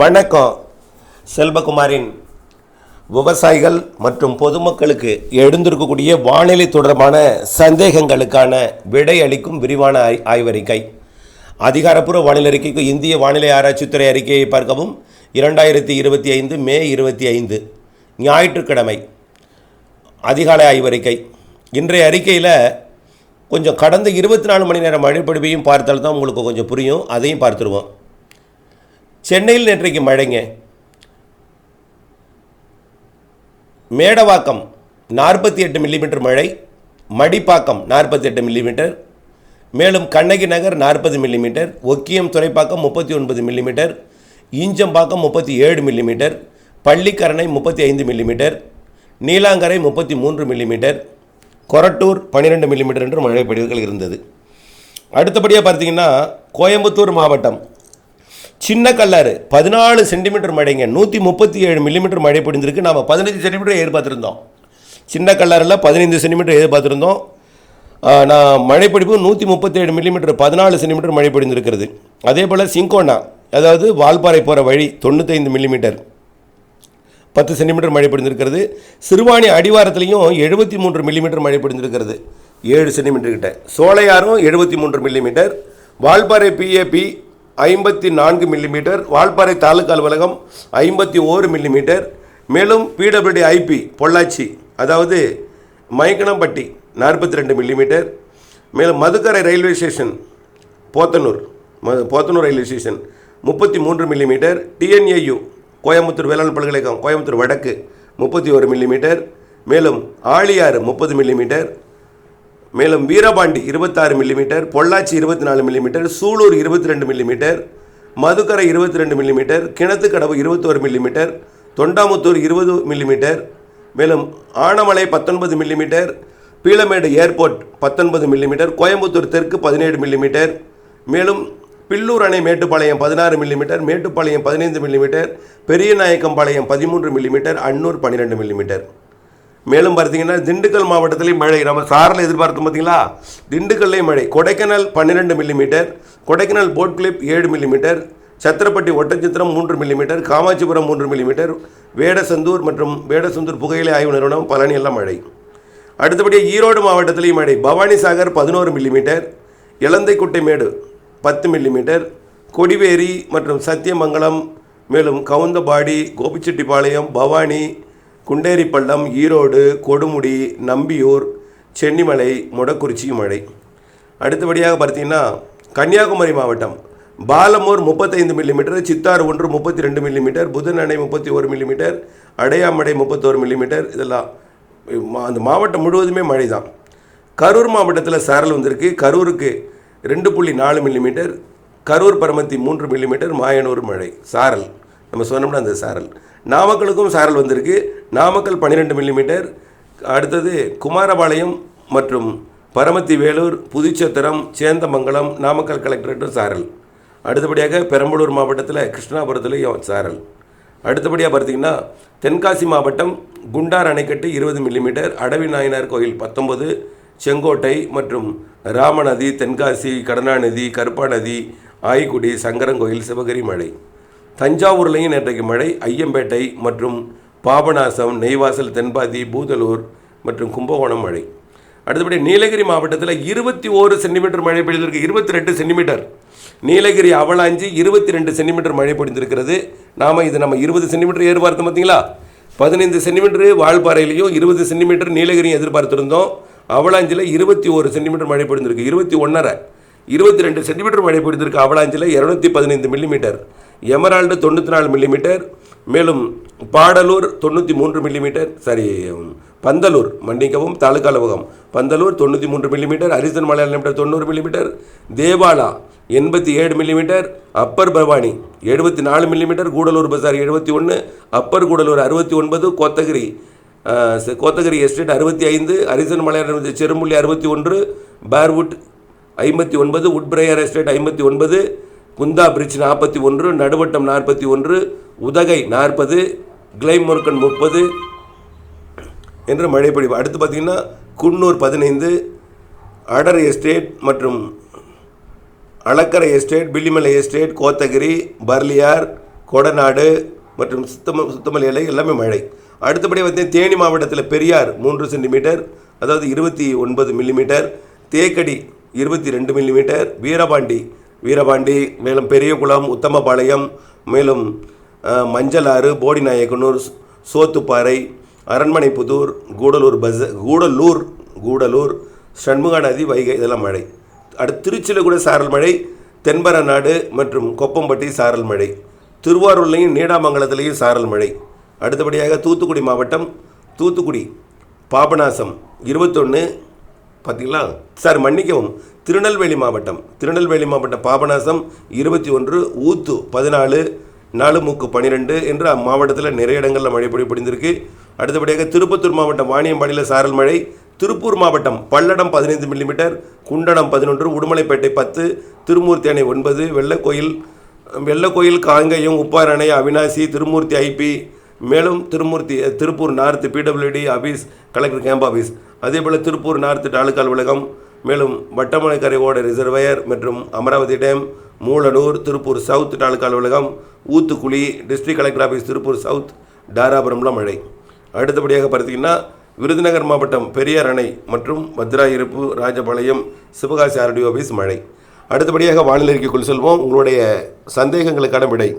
வணக்கம். செல்வகுமாரின் விவசாயிகள் மற்றும் பொதுமக்களுக்கு எழுந்திருக்கக்கூடிய வானிலை தொடர்பான சந்தேகங்களுக்கான விடை அளிக்கும் விரிவான ஆய்- ஆய்வறிக்கை. அதிகாரப்பூர்வ வானிலை அறிக்கைக்கு இந்திய வானிலை ஆராய்ச்சித்துறை அறிக்கையை பார்க்கவும். இரண்டாயிரத்தி இருபத்தி ஐந்து மே இருபத்தி ஐந்து ஞாயிற்றுக்கிழமை. அதிகாலை ஆய்வறிக்கை. இன்றைய அறிக்கையில் கொஞ்சம் கடந்த இருபத்தி நாலு மணி நேரம் மழைப்பொழிவையும் பார்த்தால் தான் உங்களுக்கு கொஞ்சம் புரியும். அதையும் பார்த்துருவோம். சென்னையில் நேற்றைக்கு மழைங்க. மேடவாக்கம் நாற்பத்தி எட்டு மில்லிமீட்டர் மழை மடிப்பாக்கம் நாற்பத்தி எட்டு மில்லிமீட்டர் மேலும் கண்ணகி நகர் நாற்பது மில்லிமீட்டர் ஒக்கியம் துறைப்பாக்கம் முப்பத்தி ஒன்பது மில்லிமீட்டர் ஈஞ்சம்பாக்கம் முப்பத்தி ஏழு மில்லிமீட்டர் பள்ளிக்கரணை முப்பத்தி ஐந்து மில்லிமீட்டர் நீலாங்கரை முப்பத்தி மூன்று மில்லிமீட்டர் கொரட்டூர் பன்னிரெண்டு மில்லிமீட்டர் என்று மழை பதிவுகள் இருந்தது. அடுத்தபடியாக பார்த்தீங்கன்னா கோயம்புத்தூர் மாவட்டம் சின்ன கல்லாறு பதினாலு சென்டிமீட்டர் மழைங்க நூற்றி முப்பத்தி ஏழு மில்லிமீட்டர் மழை பொழிந்திருக்கு நாம் பதினஞ்சு சென்டிமீட்டர் எதிர்பார்த்துருந்தோம். சின்ன கல்லாறில் பதினைந்து சென்டிமீட்டர் எதிர்பார்த்துருந்தோம். நான் மழைப்பிடிப்பு நூற்றி முப்பத்தேழு மில்லிமீட்டர் பதினாலு சென்டிமீட்டர் மழை பொழிந்திருக்கிறது அதே போல் சிங்கோனா அதாவது வால்பாறை போகிற வழி தொண்ணூத்தைந்து மில்லிமீட்டர் பத்து சென்டிமீட்டர் மழை பொழிந்திருக்கிறது சிறுவாணி அடிவாரத்துலேயும் எழுபத்தி மூன்று மில்லிமீட்டர் மழை பொழிந்திருக்கிறது ஏழு சென்டிமீட்டர் கிட்ட. சோலையாரும் எழுபத்தி மூன்று மில்லிமீட்டர். வால்பாறை பிஏபி ஐம்பத்தி நான்கு மில்லிமீட்டர் வால்பாறை தாலுக்கா அலுவலகம் ஐம்பத்தி ஓரு மில்லிமீட்டர் மேலும் பிடபிள்யூடி ஐபி பொள்ளாச்சி அதாவது மைக்கணம்பட்டி நாற்பத்தி ரெண்டு மில்லிமீட்டர் மேலும் மதுக்கரை ரயில்வே ஸ்டேஷன் போத்தனூர் ம- போத்தனூர் ரயில்வே ஸ்டேஷன் முப்பத்தி மூன்று மில்லிமீட்டர் டிஎன்ஏயு கோயம்புத்தூர் வேளாண் பல்கலைக்கழகம் கோயம்புத்தூர் வடக்கு முப்பத்தி ஒரு மில்லிமீட்டர் மேலும் ஆழியாறு முப்பது மில்லிமீட்டர் மேலும் வீரபாண்டி இருபத்தாறு மில்லிமீட்டர் பொள்ளாச்சி இருபத்தி நாலு மில்லிமீட்டர் சூலூர் இருபத்தி ரெண்டு மில்லிமீட்டர் மதுக்கரை இருபத்தி ரெண்டு மில்லிமீட்டர் கிணத்துக்கடவு இருபத்தோரு மில்லிமீட்டர் தொண்டாமுத்தூர் இருபது மில்லிமீட்டர் மேலும் ஆனமலை பத்தொன்பது மில்லிமீட்டர் பீளமேடு ஏர்போர்ட் பத்தொன்பது மில்லிமீட்டர் கோயம்புத்தூர் தெற்கு பதினேழு மில்லிமீட்டர் மேலும் பில்லூர் அணை மேட்டுப்பாளையம் பதினாறு மில்லிமீட்டர் மேட்டுப்பாளையம் பதினைந்து மில்லிமீட்டர் பெரியநாயக்கம்பாளையம் பதிமூன்று மில்லிமீட்டர் அன்னூர் பன்னிரெண்டு மில்லிமீட்டர் மேலும் பார்த்தீங்கன்னா திண்டுக்கல் மாவட்டத்திலையும் மழை. நம்ம சாரில் எதிர்பார்த்தோம் பார்த்தீங்களா? திண்டுக்கல்லையும் மழை. கொடைக்கானல் பன்னிரெண்டு மில்லிமீட்டர் கொடைக்கானல் போட் கிளிப் ஏழு மில்லிமீட்டர் சத்திரப்பட்டி ஒட்டச்சித்திரம் மூன்று மில்லிமீட்டர் காமாட்சிபுரம் மூன்று மில்லிமீட்டர் வேடசந்தூர் மற்றும் வேடசந்தூர் புகையிலை ஆய்வு நிறுவனம் பழனி எல்லாம் மழை. அடுத்தபடியாக ஈரோடு மாவட்டத்திலையும் மழை. பவானி சாகர் பதினோரு மில்லிமீட்டர் இலந்தைக்குட்டை மேடு பத்து மில்லிமீட்டர் கொடிவேரி மற்றும் சத்தியமங்கலம் மேலும் கவுந்தபாடி கோபிச்செட்டிப்பாளையம் பவானி குண்டேரிப்பள்ளம் ஈரோடு கொடுமுடி நம்பியூர் சென்னிமலை முடக்குறிச்சி மழை. அடுத்தபடியாக பார்த்தீங்கன்னா கன்னியாகுமரி மாவட்டம் பாலமூர் முப்பத்தைந்து மில்லிமீட்டர் சித்தார் ஒன்று முப்பத்தி ரெண்டு மில்லிமீட்டர் புதன் முப்பத்தி ஒரு மில்லிமீட்டர் அடையாமடை முப்பத்தோரு மில்லிமீட்டர் இதெல்லாம் மா- அந்த மாவட்டம் முழுவதுமே மழை தான் கரூர் மாவட்டத்தில் சாரல் வந்திருக்கு. கரூருக்கு ரெண்டு புள்ளி நாலு மில்லிமீட்டர் கரூர் பரமத்தி மூன்று மில்லிமீட்டர் மாயனூர் மழை சாரல். நம்ம சொன்னோம்னா அந்த சாரல். நாமக்கலுக்கும் சாரல் வந்திருக்கு. நாமக்கல் பன்னிரெண்டு மில்லிமீட்டர் அடுத்தது குமாரபாளையம் மற்றும் பரமத்தி வேலூர் புதுச்சத்திரம் சேந்தமங்கலம் நாமக்கல் கலெக்டரேட்டும் சாரல். அடுத்தபடியாக பெரம்பலூர் மாவட்டத்தில் கிருஷ்ணாபுரத்துலேயும் சாரல். அடுத்தபடியாக பார்த்தீங்கன்னா தென்காசி மாவட்டம் குண்டார் அணைக்கட்டு இருபது மில்லிமீட்டர் அடவி நாயனார் கோயில் பத்தொம்பது செங்கோட்டை மற்றும் ராமநதி தென்காசி கடனாநதி கருப்பாநதி ஆய்க்குடி சங்கரங்கோயில் சிவகிரி மழை தஞ்சாவூர்லையும் நேற்றைக்கு மழை ஐயம்பேட்டை மற்றும் பாபநாசம் நெய்வாசல் தென்பாதி பூதலூர் மற்றும் கும்பகோணம் மழை. அடுத்தபடி நீலகிரி மாவட்டத்தில் இருபத்தி ஓரு சென்டிமீட்டர் மழை பெய்திருக்கு இருபத்தி ரெண்டு சென்டிமீட்டர். நீலகிரி அவலாஞ்சி இருபத்தி ரெண்டு சென்டிமீட்டர் மழை பொழிந்திருக்கிறது. நாம் இது நம்ம இருபது சென்டிமீட்டர் எதிர்பார்த்தோம் பார்த்தீங்களா பதினைந்து சென்டிமீட்டர் வால்பாறையிலையும் இருபது சென்டிமீட்டர் நீலகிரியும் எதிர்பார்த்துருந்தோம். அவலாஞ்சியில் இருபத்தி ஒரு சென்டிமீட்டர் மழை பொழிந்திருக்கு இருபத்தி ஒன்றரை இருபத்தி ரெண்டு சென்டிமீட்டர் மழை பொழிந்திருக்கு அவலாஞ்சியில் இரநூத்தி பதினைந்து மில்லிமீட்டர். எமரால்டு தொண்ணூற்றி நாலு மில்லிமீட்டர் மேலும் பாடலூர் தொண்ணூற்றி மூன்று மில்லிமீட்டர் சாரி பந்தலூர் மன்னிக்கவும் தாலுக்கா அலுவலகம். பந்தலூர் தொண்ணூற்றி மூன்று மில்லிமீட்டர் ஹரிசன் மலையாள மீட்டர் தொண்ணூறு மில்லிமீட்டர் தேவாலா எண்பத்தி ஏழு மில்லிமீட்டர் அப்பர் பவானி எழுபத்தி நாலு மில்லிமீட்டர் கூடலூர் பசார் எழுபத்தி ஒன்று அப்பர் கூடலூர் அறுபத்தி ஒன்பது கோத்தகிரி கோத்தகிரி எஸ்டேட் அறுபத்தி ஐந்து ஹரிசன் மலையாள செருமுள்ளி அறுபத்தி ஒன்று பார்வுட் ஐம்பத்தி ஒன்பது உட்பிரேயர் எஸ்டேட் ஐம்பத்தி ஒன்பது குந்தா பிரிட்ஜ் நாற்பத்தி ஒன்று நடுவட்டம் நாற்பத்தி ஒன்று உதகை நாற்பது கிளைமுருக்கன் முப்பது என்று மழை பொழிவு அடுத்து பார்த்திங்கன்னா குன்னூர் பதினைந்து அடர் எஸ்டேட் மற்றும் அளக்கரை எஸ்டேட் பில்லிமலை எஸ்டேட் கோத்தகிரி பர்லியார் கொடநாடு மற்றும் சுத்தம சுத்தமலை இலை எல்லாமே மழை. அடுத்தபடி வந்து தேனி மாவட்டத்தில் பெரியார் மூன்று சென்டிமீட்டர் அதாவது இருபத்தி ஒன்பது மில்லிமீட்டர் தேக்கடி இருபத்தி ரெண்டு மில்லிமீட்டர் வீரபாண்டி வீரபாண்டி மேலும் பெரியகுளம் உத்தமபாளையம் மேலும் மஞ்சளாறு போடிநாயக்கனூர் சோத்துப்பாறை அரண்மனைப்புதூர் கூடலூர் பஸ் கூடலூர் கூடலூர் சண்முகா நதி வைகை இதெல்லாம் மழை. அடுத்து திருச்சியில் கூட சாரல் மழை தென்பரநாடு மற்றும் கொப்பம்பட்டி சாரல் மழை. திருவாரூர்லேயும் நீடாமங்கலத்திலையும் சாரல் மழை. அடுத்தபடியாக தூத்துக்குடி மாவட்டம் தூத்துக்குடி பாபநாசம் இருபத்தொன்று பார்த்தீங்களா சார் மன்னிக்கவும் திருநெல்வேலி மாவட்டம் திருநெல்வேலி மாவட்டம் பாபநாசம் இருபத்தி ஒன்று ஊத்து பதினாலு நாலு மூக்கு பன்னிரெண்டு என்று அம்மாவட்டத்தில் நிறைய இடங்களில் மழை பொழி பொழிந்திருக்கு. அடுத்தபடியாக திருப்பத்தூர் மாவட்டம் வாணியம்பாடியில் சாரல் மழை திருப்பூர் மாவட்டம் பல்லடம் பதினைந்து மில்லிமீட்டர் குண்டடம் பதினொன்று உடுமலைப்பேட்டை பத்து திருமூர்த்தி அணை ஒன்பது வெள்ளக்கோயில் வெள்ளக்கோயில் காங்கையும் உப்பார் அணை அவினாசி திருமூர்த்தி ஐபி மேலும் Thirumoorthy Tiruppur north PWD office collector camp office அதேபோல் திருப்பூர் நார்த்து தாலுக்கா அலுவலகம் மேலும் வட்டமலைக்கரை ஓட ரிசர்வயர் மற்றும் அமராவதி டேம் மூலனூர் திருப்பூர் சவுத் தாலுக்கா அலுவலகம் Oothukuzhi district collector office Tiruppur south தாராபுரம்லாம் மழை. அடுத்தபடியாக பார்த்தீங்கன்னா விருதுநகர் மாவட்டம் பெரியார் அணை மற்றும் பத்ராயிருப்பு ராஜபாளையம் சிவகாசி ஆர்டிஓ ஆஃபீஸ் மழை. அடுத்தபடியாக வானிலை அறிக்கைக்குள் செல்வோம். உங்களுடைய சந்தேகங்களுக்கான விடை.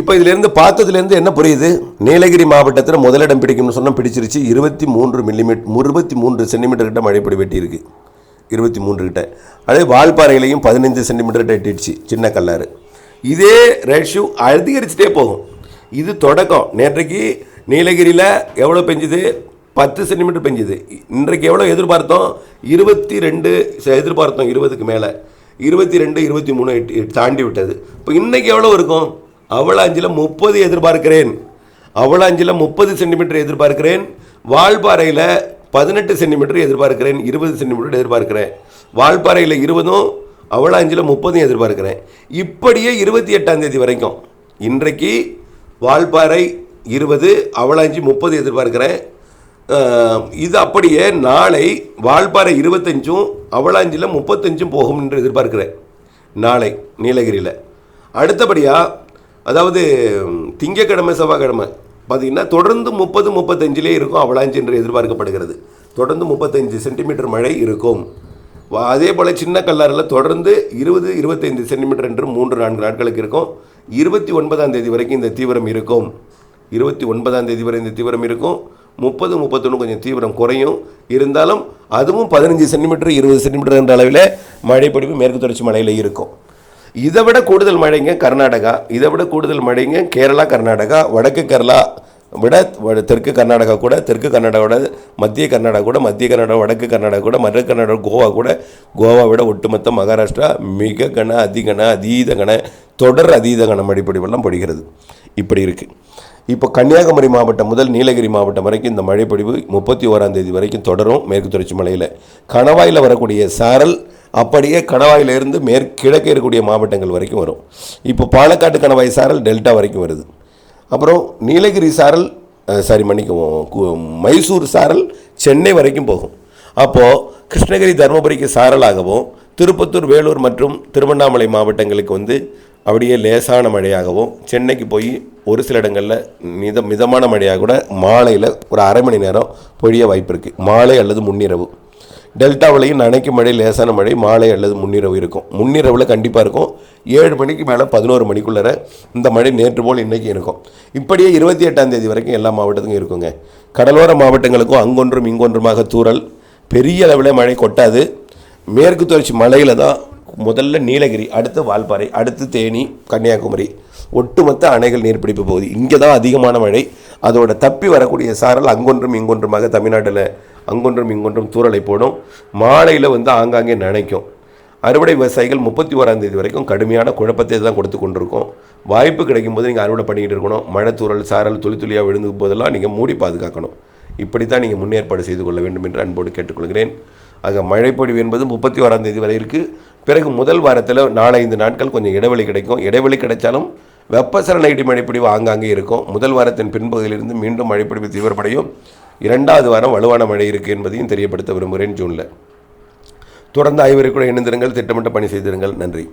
இப்போ இதிலேருந்து பார்த்ததுலேருந்து என்ன புரியுது? நீலகிரி மாவட்டத்தில் முதலிடம் பிடிக்கும்னு சொன்னால் பிடிச்சிருச்சு. இருபத்தி மூன்று மில்லிமீட்டர் இருபத்தி மூன்று சென்டிமீட்டர் கிட்ட மழைப்பொடி வெட்டியிருக்கு. இருபத்தி மூன்று கிட்ட. அதே வால்பாறையிலையும் பதினைஞ்சு சென்டிமீட்டர் கிட்ட எட்டிடுச்சு சின்ன கல்லாறு. இதே ரேஷியோ அதிகரிச்சுட்டே போகும். இது தொடக்கம். நேற்றைக்கு நீலகிரியில் எவ்வளோ பெஞ்சுது? பத்து சென்டிமீட்டர் பெஞ்சுது. இன்றைக்கு எவ்வளோ எதிர்பார்த்தோம்? இருபத்தி ரெண்டு எதிர்பார்த்தோம் இருபதுக்கு மேலே. இருபத்தி ரெண்டு இருபத்தி மூணு தாண்டி விட்டது. இப்போ இன்றைக்கி எவ்வளோ இருக்கும்? அவலாஞ்சில் முப்பது எதிர்பார்க்கிறேன். அவலாஞ்சில் முப்பது சென்டிமீட்டர் எதிர்பார்க்கிறேன். வால்பாறையில் பதினெட்டு சென்டிமீட்டர் எதிர்பார்க்கிறேன். இருபது சென்டிமீட்டர் எதிர்பார்க்கிறேன். வால்பாறையில் இருபதும் அவலாஞ்சில் முப்பதும் எதிர்பார்க்கிறேன். இப்படியே இருபத்தி எட்டாம் தேதி வரைக்கும். இன்றைக்கு வால்பாறை இருபது அவலாஞ்சி முப்பது எதிர்பார்க்கிறேன். இது அப்படியே நாளை வால்பாறை இருபத்தஞ்சும் அவலாஞ்சில் முப்பத்தஞ்சும் போகும் என்று எதிர்பார்க்கிறேன். நாளை நீலகிரியில். அடுத்தபடியாக அதாவது திங்கக்கிழமை திங்கட்கிழமை செவ்வாய்க்கிழமை. பார்த்திங்கன்னா தொடர்ந்து முப்பது முப்பத்தஞ்சிலே இருக்கும் அவலாஞ்சி என்று எதிர்பார்க்கப்படுகிறது. தொடர்ந்து முப்பத்தஞ்சு சென்டிமீட்டர் மழை இருக்கும். அதே போல் சின்ன கல்லாறில் தொடர்ந்து இருபது இருபத்தைந்து சென்டிமீட்டர் என்று மூன்று நான்கு நாட்களுக்கு இருக்கும். இருபத்தி ஒன்பதாம் தேதி வரைக்கும் இந்த தீவிரம் இருக்கும். இருபத்தி ஒன்பதாம் தேதி வரை இந்த தீவிரம் இருக்கும். முப்பது முப்பத்தொன்று கொஞ்சம் தீவிரம் குறையும். இருந்தாலும் அதுவும் பதினஞ்சு சென்டிமீட்டர் இருபது சென்டிமீட்டர் என்ற அளவில் மழைப்பொழிவு மேற்கு தொடர்ச்சி மலையில் இருக்கும். இதை விட கூடுதல் மழைங்க கர்நாடகா இதை விட கூடுதல் மழைங்க கேரளா கர்நாடகா வடக்கு கேரளா விட தெற்கு கர்நாடகா கூட தெற்கு கர்நாடகாவோட மத்திய கர்நாடகா கூட மத்திய கர்நாடகா வடக்கு கர்நாடகா கூட மற்ற கர்நாடகா கோவா கூட கோவா விட ஒட்டுமொத்த மகாராஷ்டிரா மிக கன அதிகன அதீத கன தொடர் அதீத கன மழைப்பொழிவெல்லாம் பொழிகிறது. இப்படி இருக்குது இப்போ கன்னியாகுமரி மாவட்டம் முதல் நீலகிரி மாவட்டம் வரைக்கும் இந்த மழைப்பொழிவு முப்பத்தி ஓராம் தேதி வரைக்கும் தொடரும் மேற்கு தொடர்ச்சி மலையில். கணவாயில் வரக்கூடிய சாரல் அப்படியே கணவாயிலிருந்து மேற்கிழக்கே இருக்கக்கூடிய மாவட்டங்கள் வரைக்கும் வரும். இப்போ பாலக்காட்டு கணவாய் சாரல் டெல்டா வரைக்கும் வருது. அப்புறம் நீலகிரி சாரல் சாரி மன்னிக்கவும் மைசூர் சாரல் சென்னை வரைக்கும் போகும். அப்போது கிருஷ்ணகிரி தருமபுரிக்கு சாரலாகவும் திருப்பத்தூர் வேலூர் மற்றும் திருவண்ணாமலை மாவட்டங்களுக்கு வந்து அப்படியே லேசான மழையாகவும் சென்னைக்கு போய் ஒரு சில இடங்களில் மித மிதமான மழையாக கூட மாலையில் ஒரு அரை மணி நேரம் பொழிய வாய்ப்பு இருக்குது மாலை அல்லது முன்னிரவு. டெல்டாவிலையும் நனைக்கும் மழை லேசான மழை மாலை அல்லது முன்னிரவு இருக்கும். முன்னிரவில் கண்டிப்பாக இருக்கும். ஏழு மணிக்கு மேலே பதினோரு மணிக்குள்ளே இந்த மழை நேற்று போல் இன்றைக்கி இருக்கும். இப்படியே இருபத்தி எட்டாம் தேதி வரைக்கும் எல்லா மாவட்டத்துக்கும் இருக்குங்க. கடலோர மாவட்டங்களுக்கும் அங்கொன்றும் இங்கொன்றுமாக தூரல் பெரிய அளவில் மழை கொட்டாது. மேற்கு தொடர்ச்சி மலையில் தான் முதல்ல நீலகிரி அடுத்து வால்பாறை அடுத்து தேனி கன்னியாகுமரி. ஒட்டுமொத்த அணைகள் நீர்பிடிப்பு பகுதி. இங்கே தான் அதிகமான மழை. அதோட தப்பி வரக்கூடிய சாரல் அங்கொன்றும் இங்கொன்றுமாக தமிழ்நாட்டில் அங்கொன்றும் இங்கொன்றும் தூறலை போடும். மாலையில் வந்து ஆங்காங்கே நனைக்கும். அறுவடை விவசாயிகள் முப்பத்தி ஓராம் தேதி வரைக்கும் கடுமையான குழப்பத்தை தான் கொடுத்து கொண்டிருக்கோம். வாய்ப்பு கிடைக்கும் போது நீங்கள் அறுவடை பண்ணிக்கிட்டு இருக்கணும். மழை தூரல் சாரல் துளி துளியாக விழுந்து போதெல்லாம் நீங்கள் மூடி பாதுகாக்கணும். இப்படித்தான் நீங்கள் முன்னேற்பாடு செய்து கொள்ள வேண்டும் என்று அன்போடு கேட்டுக்கொள்கிறேன். ஆக மழைப்பொழிவு என்பது முப்பத்தி ஓராம் தேதி வரை இருக்குது பிறகு முதல் வாரத்தில் நாலஞ்சு நாட்கள் கொஞ்சம் இடைவெளி கிடைக்கும். இடைவெளி கிடைச்சாலும் வெப்பசலன இடி மழைப்பொழிவு ஆங்காங்கே இருக்கும். முதல் வாரத்தின் பின்பகுதியிலிருந்து மீண்டும் மழைப்பொழிவு தீவிரப்படையும் இரண்டாவது வாரம் வலுவான மழை இருக்குது என்பதையும் தெரியப்படுத்த விரும்புகிறேன் ஜூனில். தொடர்ந்து ஆய்வரை கூட இணைந்திருங்கள் திட்டமிட்ட பணி செய்திருங்கள். நன்றி.